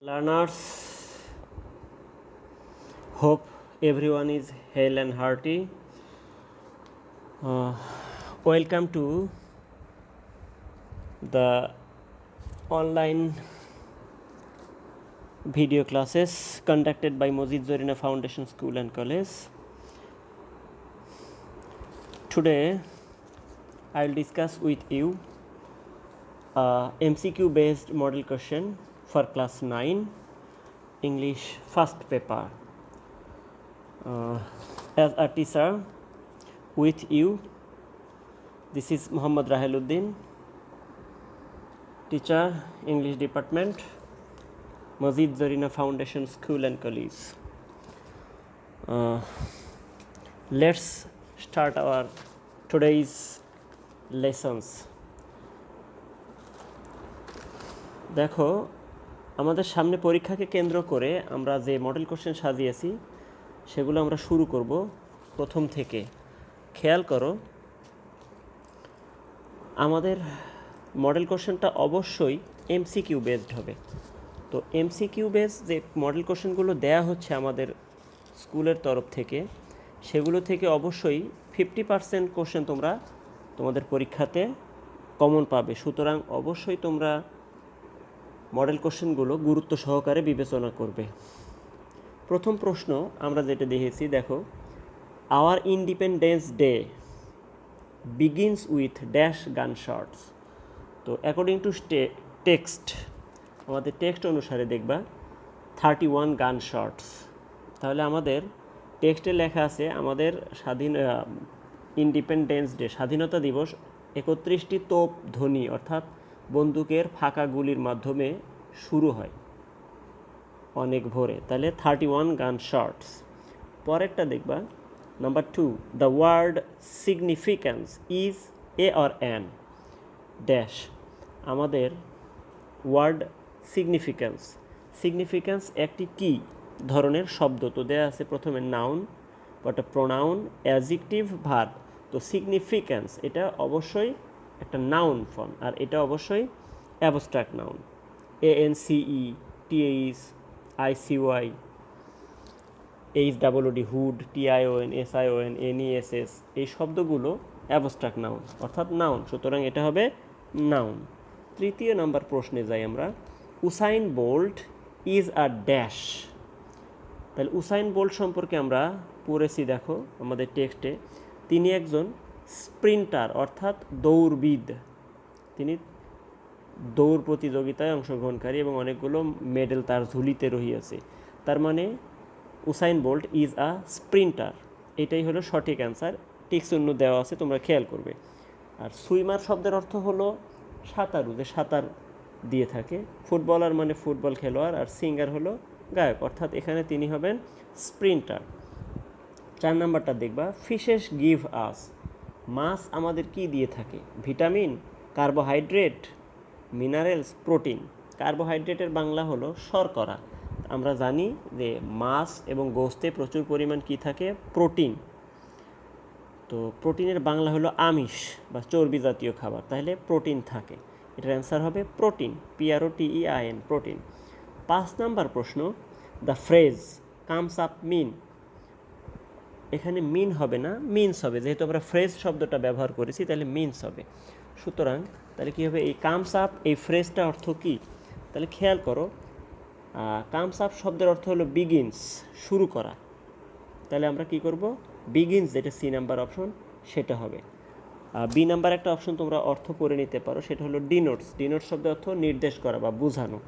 Learners, hope everyone is hale and hearty. Uh, welcome to the online video classes conducted by Mojid Zorina Foundation School and College. Today, I will discuss with you MCQ based model question for class nine English first paper as a teacher with you this is Mohammad Rahuluddin teacher English department Majid Zarina foundation school and college let's start our today's lessons देखो আমাদের সামনে পরীক্ষাকে কেন্দ্র করে আমরা যে model question সাজিয়েছি, সেগুলো আমরা শুরু করব প্রথম থেকে। খেয়াল করো, আমাদের মডেল কোশ্চেনটা অবশ্যই এমসিকিউ বেসড হবে। তো এমসিকিউ বেস যে মডেল কোশ্চেনগুলো দেয়া হচ্ছে আমাদের স্কুলের তরফ থেকে, সেগুলো থেকে অবশ্যই ফিফটি পার্সেন্ট কোশ্চেন তোমরা তোমাদের পরীক্ষাতে কমন পাবে। সুতরাং অবশ্যই তোমরা মডেল কোশ্চেনগুলো গুরুত্ব সহকারে বিবেচনা করবে। প্রথম প্রশ্ন আমরা যেটা দেখেছি, দেখো our independence day begins with dash gun shots তো অ্যাকর্ডিং টু টেক্সট আমাদের টেক্সট অনুসারে দেখবা থার্টি ওয়ান গান শর্টস তাহলে আমাদের টেক্সটে লেখা আছে, আমাদের স্বাধীন ইন্ডিপেন্ডেন্স ডে স্বাধীনতা দিবস একত্রিশটি তোপ ধ্বনি, অর্থাৎ বন্দুকের ফাঁকা গুলির মাধ্যমে শুরু হয়। অনেক ভোরে। তাহলে থার্টি ওয়ান গান শর্টস পরেরটা দেখবা। Number two the word significance is a or an dash আমাদের ওয়ার্ড সিগনিফিক্যান্স সিগনিফিক্যান্স একটি কি ধরনের শব্দ। তো দেয়া আছে প্রথমে নাউন একটা প্রোনাউন অ্যাজিকটিভ ভার্ব তো সিগনিফিক্যান্স এটা অবশ্যই একটা নাউন ফর্ম আর এটা অবশ্যই abstract noun A N C E T H I C Y H D hood T I O N S I O N N E S S এই শব্দগুলো abstract noun অর্থাৎ noun সুতরাং এটা হবে noun তৃতীয় নাম্বার প্রশ্নে যাই আমরা। Usain Bolt is a dash তাহলে উসাইন বোল্ট সম্পর্কে আমরা পড়েছি, দেখো, আমাদের টেক্সটে। তিনি একজন স্প্রিন্টার, অর্থাৎ দৌড়বিদ। তিনি দৌড় প্রতিযোগিতায় অংশগ্রহণকারী এবং অনেকগুলো মেডেল তার ঝুলিতে রহিয়াছে। তার মানে Usain Bolt is a sprinter. এটাই হলো সঠিক অ্যান্সার। টিক শূন্য দেওয়া আছে, তোমরা খেয়াল করবে। আর সুইমার শব্দের অর্থ হলো সাঁতারু, যে সাঁতার দিয়ে থাকে। ফুটবলার মানে ফুটবল খেলোয়াড়, আর সিঙ্গার হলো গায়ক। অর্থাৎ এখানে তিনি হবেন স্প্রিন্টার। চার নাম্বারটা দেখবা। Fishes give us. মাছ আমাদের কি দিয়ে থাকে? Vitamin, carbohydrate, minerals, protein. কার্বোহাইড্রেটের বাংলা হলো শর্করা। আমরা জানি যে মাছ এবং গোস্তে প্রচুর পরিমাণ কি থাকে? প্রোটিন। তো প্রোটিনের বাংলা হলো আমিষ বা চর্বি জাতীয় খাবার। তাহলে প্রোটিন থাকে। এটার অ্যান্সার হবে protein P R O T E I N protein. পাঁচ নাম্বার প্রশ্ন, the phrase comes up mean. এখানে মিন হবে না মিনস হবে। যেহেতু আমরা ফ্রেজ শব্দটা ব্যবহার করেছি, তাহলে মিনস হবে। সুতরাং তাহলে কী হবে? এই কামস আপ এই ফ্রেজটা অর্থ কী? তাহলে খেয়াল করো কামস আপ শব্দের অর্থ হলো বিগিনস শুরু করা। তাহলে আমরা কি করব? বিগিনস যেটা সি নাম্বার অপশন সেটা হবে। বি নাম্বার একটা অপশন তোমরা অর্থ করে নিতে পারো, সেটা হলো ডিনোটস ডিনোটস শব্দের অর্থ নির্দেশ করা বা বোঝানো।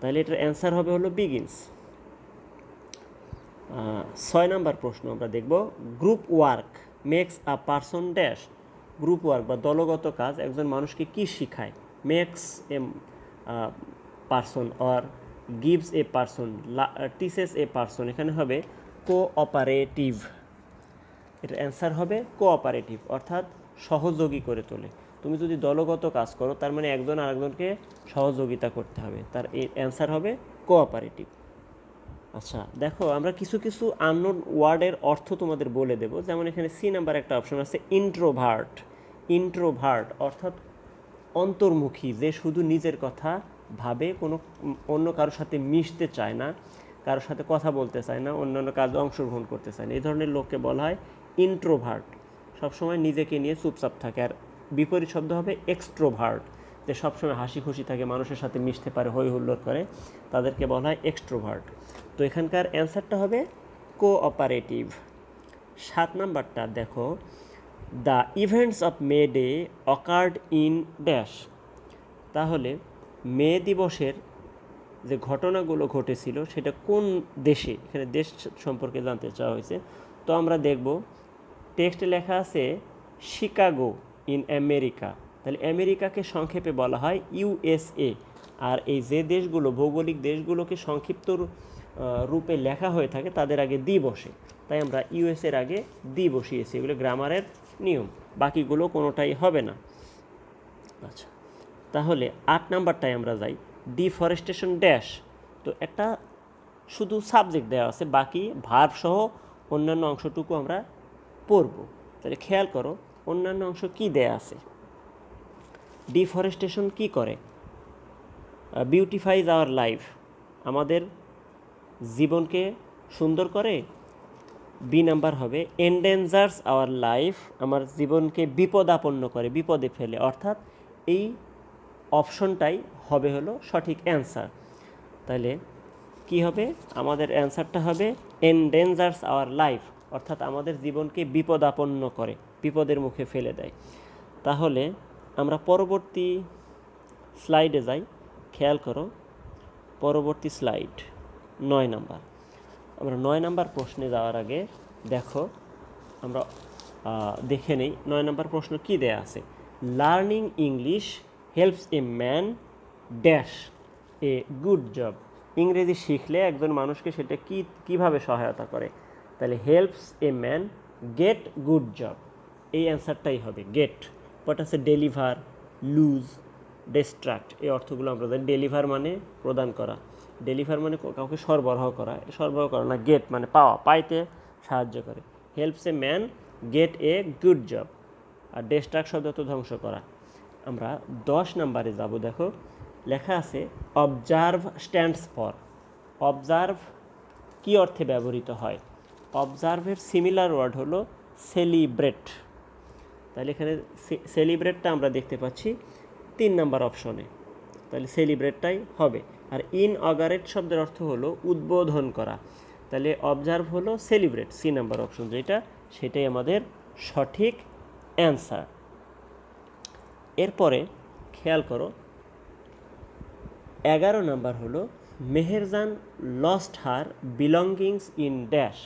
তাহলে এটার অ্যান্সার হবে হলো বিগিনস ছয় নাম্বার প্রশ্ন আমরা দেখব। Group work makes a person dash group work বা দলগত কাজ, একজন মানুষকে কি শিখায়? Makes a person or gives a person teaches a person এখানে হবে কোঅপারেটিভ এটার অ্যান্সার হবে কোঅপারেটিভ অর্থাৎ সহযোগী করে তোলে। তুমি যদি দলগত কাজ করো, তার মানে একজন আরেকজনকে সহযোগিতা করতে হবে। তার অ্যান্সার হবে কোঅপারেটিভ আচ্ছা দেখো আমরা কিছু কিছু আননোন ওয়ার্ডের অর্থ তোমাদের বলে দেব। যেমন এখানে সি নাম্বার একটা অপশন আছে ইন্ট্রোভার্ট ইন্ট্রোভার্ট অর্থাৎ অন্তর্মুখী, যে শুধু নিজের কথা ভাবে, কোনো অন্য কারোর সাথে মিশতে চায় না, কারোর সাথে কথা বলতে চায় না অন্যান্য কাজে অংশগ্রহণ করতে চায় না। এই ধরনের লোককে বলা হয় ইন্ট্রোভার্ট সবসময় নিজেকে নিয়ে চুপচাপ থাকে। আর বিপরীত শব্দ হবে এক্সট্রোভার্ট যে সবসময় হাসি খুশি থাকে, মানুষের সাথে মিশতে পারে হই হুল্লোড় করে, তাদেরকে বলা হয় এক্সট্রোভার্ট তো এখানকার অ্যান্সারটা হবে কোঅপারেটিভ সাত নাম্বারটা দেখো the events of May Day occurred in dash তাহলে মে দিবসের যে ঘটনাগুলো ঘটেছিল, সেটা কোন দেশে? এখানে দেশ সম্পর্কে জানতে চাওয়া হয়েছে। তো আমরা দেখব, টেক্সটে লেখা আছে শিকাগো ইন আমেরিকা তাহলে আমেরিকাকে সংক্ষেপে বলা হয় ইউএসএ আর এই যে দেশগুলো, ভৌগোলিক দেশগুলোকে সংক্ষিপ্ত রূপে লেখা হয়ে থাকে, তাদের আগে দি বসে তাই আমরা ইউএসএর আগে দি বসিয়েছি এগুলো গ্রামারের নিয়ম, বাকিগুলো কোনোটাই হবে না। আচ্ছা তাহলে আট নাম্বারটায় আমরা যাই, ডিফরেস্টেশন ড্যাশ। তো একটা শুধু সাবজেক্ট দেওয়া আছে, বাকি ভার্ব সহ অন্যান্য অংশটুকু আমরা পড়ব। তাহলে খেয়াল করো, অন্যান্য অংশ কি দেয়া আছে? ডিফরেস্টেশন কি করে? বিউটিফাইজ আওয়ার লাইফ আমাদের জীবনকে সুন্দর করে? বি নাম্বার হবে এন্ডেঞ্জার্স আওয়ার লাইফ আমার জীবনকে বিপদাপন্ন করে, বিপদে ফেলে। অর্থাৎ এই অপশনটাই হবে হলো সঠিক অ্যান্সার তাহলে কি হবে? আমাদের অ্যান্সারটা হবে এন্ডেঞ্জার্স আওয়ার লাইফ অর্থাৎ আমাদের জীবনকে বিপদাপন্ন করে, বিপদের মুখে ফেলে দেয়। তাহলে আমরা পরবর্তী স্লাইডে যাই। খেয়াল করো, পরবর্তী স্লাইড, নয় নাম্বার। আমরা নয় নাম্বার প্রশ্নে যাওয়ার আগে দেখো, আমরা দেখে নেই নয় নাম্বার প্রশ্ন কি দেয়া আছে? Learning English helps a man dash a good job ইংরেজি শিখলে একজন মানুষকে সেটা কি, কীভাবে সহায়তা করে? তাহলে helps a man get good job এই অ্যান্সারটাই হবে গেট বাট আছে ডেলিভার লুজ ডিস্ট্রাক্ট এই অর্থগুলো আমরা জানি। ডেলিভার মানে প্রদান করা। ডেলিভার মানে কাউকে সরবরাহ করা। সরবরাহ করা না গেট মানে পাওয়া, পাইতে সাহায্য করে। Helps a man get a good job R distract শব্দ তো ধ্বংস করা। আমরা দশ নাম্বারে যাব, দেখো। লেখা আছে অবজার্ভ স্ট্যান্ডস ফর অবজার্ভ কি অর্থে ব্যবহৃত হয়? অবজার্ভের সিমিলার ওয়ার্ড হলো সেলিব্রেট তাহলে এখানে সেলিব্রেটটা আমরা দেখতে পাচ্ছি তিন নাম্বার অপশনে তাহলে সেলিব্রেটটাই হবে। আর ইন অগারেট শব্দের অর্থ হলো উদ্বোধন করা। তাহলে অবজার্ভ হলো সেলিব্রেট সি নাম্বার অপশন যেটা, সেটাই আমাদের সঠিক অ্যান্সার এরপরে খেয়াল করো, এগারো নাম্বার হলো Meherjan lost her belongings in dash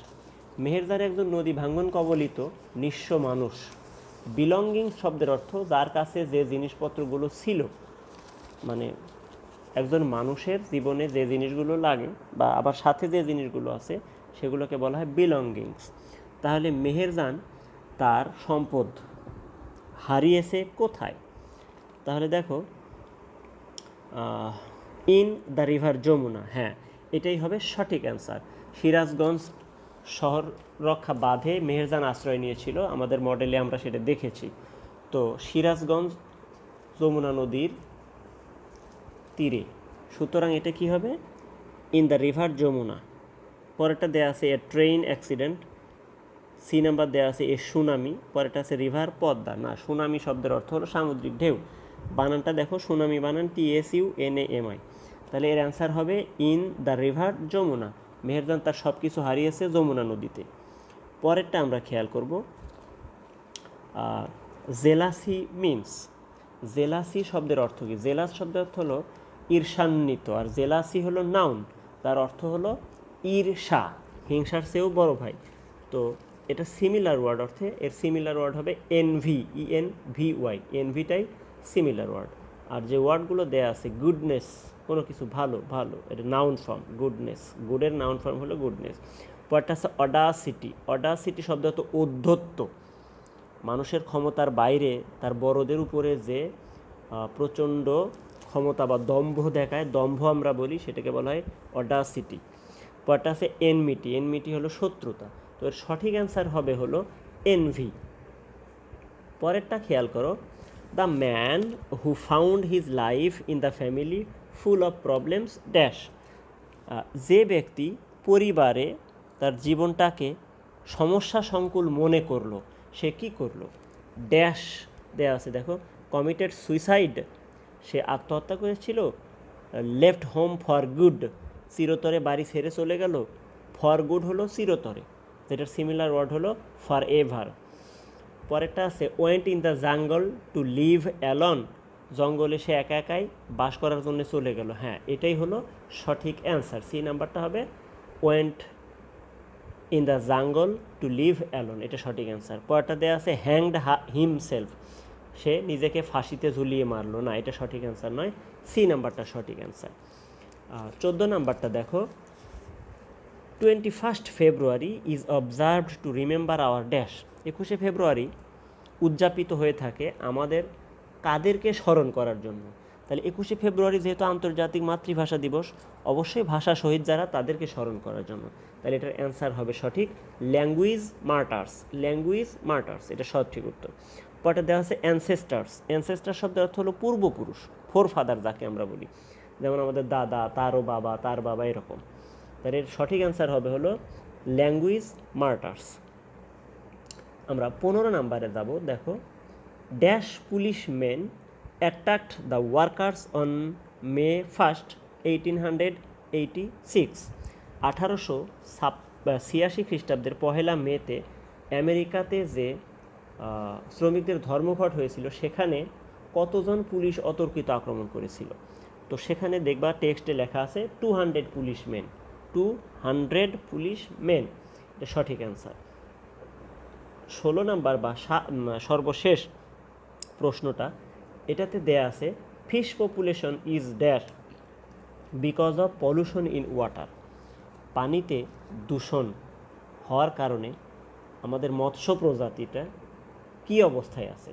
Meherjan একজন নদী ভাঙ্গন কবলিত নিঃস্ব মানুষ। বিলঙ্গিং শব্দের অর্থ যার কাছে যে জিনিসপত্রগুলো ছিল। মানে একজন মানুষের জীবনে যে জিনিসগুলো লাগে বা আবার সাথে যে জিনিসগুলো আছে, সেগুলোকে বলা হয় বিলঙ্গিংস তাহলে মেহেরজান তার সম্পদ হারিয়েছে কোথায়? তাহলে দেখো ইন দ্য রিভার যমুনা হ্যাঁ এটাই হবে সঠিক অ্যান্সার সিরাজগঞ্জ শহর রক্ষা বাঁধে মেহেরজান আশ্রয় নিয়েছিল। আমাদের মডেলে আমরা সেটা দেখেছি। তো সিরাজগঞ্জ যমুনা নদীর তীরে। সুতরাং এটা কি হবে? In the river Jamuna. পরেরটা দেয়া আছে a train accident C number দেওয়া আছে এ সুনামি পরেরটা আছে রিভার পদ্মা। না সুনামি শব্দের অর্থ হলো সামুদ্রিক ঢেউ। বানানটা দেখো সুনামি বানান T S U N A M I তাহলে এর অ্যান্সার হবে in the river Jamuna. Meherjan তার সব কিছু হারিয়েছে যমুনা নদীতে। পরেরটা আমরা খেয়াল করব জেলাসি মিন্স জেলাসি শব্দের অর্থ কী? জেলাস শব্দের অর্থ হলো ঈর্ষান্বিত, আর জেলাসি হলো নাউন। তার অর্থ হলো ঈর্ষা, হিংসার চেয়েও বড় ভাই। তো এটা সিমিলার ওয়ার্ড অর্থে, এর সিমিলার ওয়ার্ড হবে envy E N V Y এনভিটাই similar word আর যে ওয়ার্ডগুলো দেয়া আছে গুডনেস, কোনো কিছু ভালো ভালো, এটা নাউন ফর্ম গুডনেস গুডের নাউন ফর্ম হলো গুডনেস পরটা আছে অডাসিটি অডাসিটি শব্দ হতো উদ্ধত্ত মানুষের ক্ষমতার বাইরে তার বড়দের উপরে যে প্রচণ্ড ক্ষমতা বা দম্ভ দেখায়, দম্ভ আমরা বলি, সেটাকে বলা হয় অডাসিটি পরটা আছে এনমিটি এনমিটি হলো শত্রুতা। তো এর সঠিক অ্যান্সার হবে হলো এনভি পরেরটা খেয়াল করো the man who found his life in the family full of problems dash যে ব্যক্তি পরিবারে তার জীবনটাকে সমস্যা সংকুল মনে করল, সে কি করল? ড্যাশ দেয়া আছে, দেখো। কমিটেড সুইসাইড সে আত্মহত্যা করেছিল। লেফট হোম ফর গুড চিরতরে বাড়ি ছেড়ে চলে গেল। ফর গুড হলো চিরতরে। যেটার সিমিলার ওয়ার্ড হলো ফর এভার পরেরটা আছে went in the jungle to live alone জঙ্গলে সে একা একাই বাস করার জন্য চলে গেল। হ্যাঁ এটাই হলো সঠিক অ্যান্সার সি নাম্বারটা হবে went in the jungle to live alone এটা সঠিক অ্যান্সার পরেরটা দেওয়া আছে হ্যাংড হিমসেলফ সে নিজেকে ফাঁসিতে ঝুলিয়ে মারলো। না, এটা সঠিক অ্যান্সার নয় সি নাম্বারটা সঠিক অ্যান্সার চোদ্দ নাম্বারটা দেখো twenty first February is observed to remember our dash একুশে ফেব্রুয়ারি উদযাপিত হয়ে থাকে আমাদের কাদেরকে স্মরণ করার জন্য। তাহলে একুশে ফেব্রুয়ারি যেহেতু আন্তর্জাতিক মাতৃভাষা দিবস, অবশ্যই ভাষা শহীদ যারা তাদেরকে স্মরণ করার জন্য। তাহলে এটার অ্যান্সার হবে সঠিক ল্যাঙ্গুয়েজ মার্টার্স ল্যাঙ্গুয়েজ মার্টার্স এটা সঠিক উত্তর। পরে দেওয়া আছে অ্যানসেস্টার্স অ্যানসেস্টার শব্দের অর্থ হলো পূর্বপুরুষ ফোর ফাদার যাকে আমরা বলি। যেমন আমাদের দাদা, তারও বাবা, তার বাবা এরকম। তার এর সঠিক অ্যান্সার হবে হলো ল্যাঙ্গুয়েজ মার্টার্স আমরা পনেরো নাম্বারে যাব, দেখো। Dash police men attacked the workers on May first eighteen hundred eighty six আঠারোশো সাপ ছিয়াশি খ্রিস্টাব্দের পহেলা মেতে আমেরিকাতে যে শ্রমিকদের ধর্মঘট হয়েছিল, সেখানে কতজন পুলিশ অতর্কিত আক্রমণ করেছিল? তো সেখানে দেখবা টেক্সটে লেখা আছে two hundred police men two hundred police men এটা সঠিক অ্যান্সার ষোলো নাম্বার বা সর্বশেষ প্রশ্নটা, এটাতে দেয়া আছে fish population is dash because of pollution in water পানিতে দূষণ হওয়ার কারণে আমাদের মৎস্য প্রজাতিটা কি অবস্থায় আছে?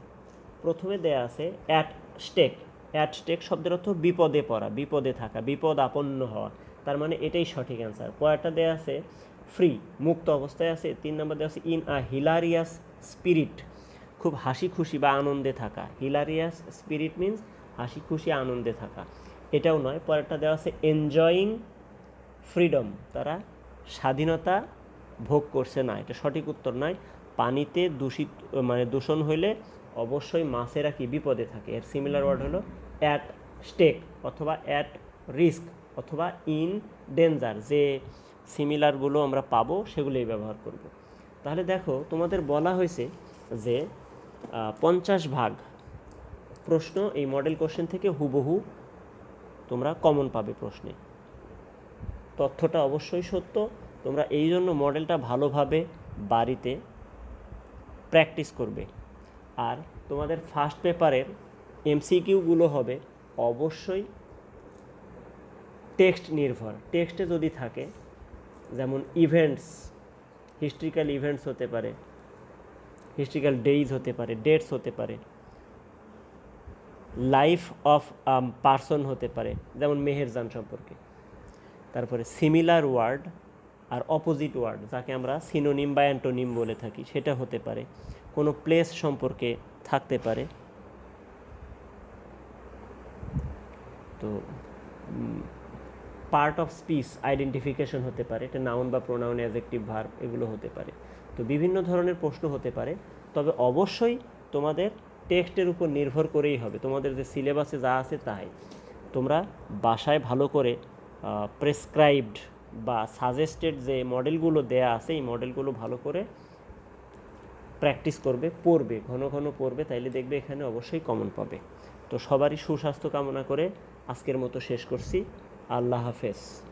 প্রথমে দেয়া আছে অ্যাট স্টেক অ্যাট স্টেক শব্দের অর্থ বিপদে পড়া, বিপদে থাকা, বিপদ আপন্ন হওয়া। তার মানে এটাই সঠিক অ্যান্সার পরেরটা দেয়া আছে ফ্রি মুক্ত অবস্থায় আছে, তিন নম্বর দেওয়া আছে ইন আ হিলারিয়াস স্পিরিট খুব হাসি খুশি বা আনন্দে থাকা। হিলারিয়াস স্পিরিট মিন্স হাসি খুশি, আনন্দে থাকা। এটাও নয়, পরেরটা দেওয়া আছে এনজয়িং ফ্রিডম তারা স্বাধীনতা ভোগ করছে না। এটা সঠিক উত্তর নয়। পানিতে দূষিত মানে দূষণ হইলে অবশ্যই মাছেরা কি? বিপদে থাকে। এর সিমিলার ওয়ার্ড হলো অ্যাট স্টেক অথবা অ্যাট রিস্ক অথবা ইন ডেঞ্জার যে সিমিলারগুলো আমরা পাবো, সেগুলোই ব্যবহার করব। তাহলে দেখো, তোমাদের বলা হয়েছে যে পঞ্চাশ ভাগ প্রশ্ন এই মডেল কোশ্চেন থেকে হুবহু তোমরা কমন পাবে প্রশ্নে। তথ্যটা অবশ্যই সত্য, তোমরা এই জন্য মডেলটা ভালোভাবে বাড়িতে প্র্যাকটিস করবে। আর তোমাদের ফার্স্ট পেপারের এমসিকিউগুলো হবে অবশ্যই টেক্সট নির্ভর। টেক্সটে যদি থাকে যেমন ইভেন্টস হিস্ট্রিক্যাল ইভেন্টস হতে পারে হিস্ট্রিক্যাল ডেইজ হতে পারে ডেটস হতে পারে লাইফ অফ পার্সন হতে পারে, যেমন মেহেরজান সম্পর্কে। তারপরে সিমিলার ওয়ার্ড আর অপোজিট ওয়ার্ড যাকে আমরা সিনোনিম বা অ্যান্টোনিম বলে থাকি, সেটা হতে পারে। কোনো প্লেস সম্পর্কে থাকতে পারে। তো পার্ট অফ স্পিচ আইডেন্টিফিকেশন হতে পারে, এটা নাউন বা প্রোনাউন অ্যাজেক্টিভ ভার্ব এগুলো হতে পারে। তো বিভিন্ন ধরনের প্রশ্ন হতে পারে, তবে অবশ্যই তোমাদের টেক্সটের উপর নির্ভর করেই হবে। তোমাদের যে সিলেবাসে যা আছে তাই। তোমরা বাসায় ভালো করে প্রেসক্রাইবড বা সাজেস্টেড যে মডেলগুলো দেয়া আছে, এই মডেলগুলো ভালো করে প্র্যাকটিস করবে, পড়বে, ঘন ঘন পড়বে, তাইলে দেখবে এখানে অবশ্যই কমন পাবে। তো সবারই সুস্বাস্থ্য কামনা করে আজকের মতো শেষ করছি। আল্লাহ হাফেজ।